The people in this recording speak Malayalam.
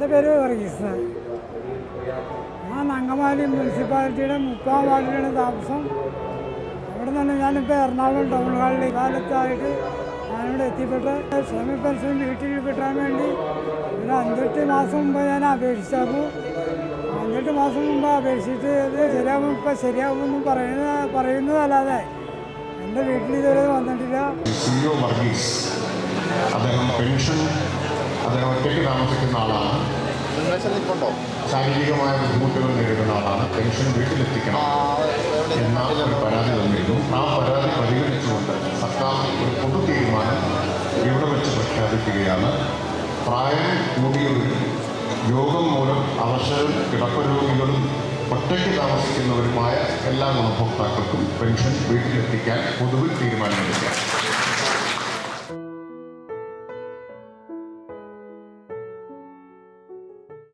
എന്റെ പേര് വർഗീസ് ഞാൻ അങ്കമാലി മുനിസിപ്പാലിറ്റിയുടെ മുപ്പാം വാർഡിലാണ് താമസം. അവിടെ നിന്ന് ഞാനിപ്പോൾ എറണാകുളം ടൗൺ ഹാളിൽ കാലത്തായിട്ട് ഞാനിവിടെ എത്തിപ്പെട്ട് സ്വാമി പെൻഷൻ വീട്ടിൽ കിട്ടാൻ വേണ്ടി ഒരു അഞ്ചെട്ട് മാസം മുമ്പ് ഞാൻ അപേക്ഷിച്ചായിരുന്നു അഞ്ചെട്ട് മാസം മുമ്പ് അപേക്ഷിച്ചിട്ട് ഇത് ശരിയാവും ഇപ്പം ശരിയാവുമെന്നും പറയുന്ന പറയുന്നതല്ലാതെ എന്റെ വീട്ടിൽ ഇതുവരെ വന്നിട്ടില്ല. പെൻഷൻ അദ്ദേഹം ഒറ്റയ്ക്ക് താമസിക്കുന്ന ആളാണ്. ശാരീരികമായ ബുദ്ധിമുട്ടുകൾ നേരിടുന്ന ആളാണ്. പെൻഷൻ വീട്ടിലെത്തിക്കണം. എന്ന ഒരു പരാതി തന്നിരുന്നു. ആ പരാതി പരിഗണിച്ചുകൊണ്ട് സർക്കാർ ഒരു പൊതു തീരുമാനം ഇവിടെ വെച്ച് പ്രഖ്യാപിക്കുകയാണ്. പ്രായം കൂടിയവരും യോഗം മൂലം അവശരും കിടപ്പരോഗികളും ഒറ്റയ്ക്ക് താമസിക്കുന്നവരുമായ എല്ലാ ഗുണഭോക്താക്കൾക്കും പെൻഷൻ വീട്ടിലെത്തിക്കാൻ പൊതുവിൽ തീരുമാനമെടുക്കാം.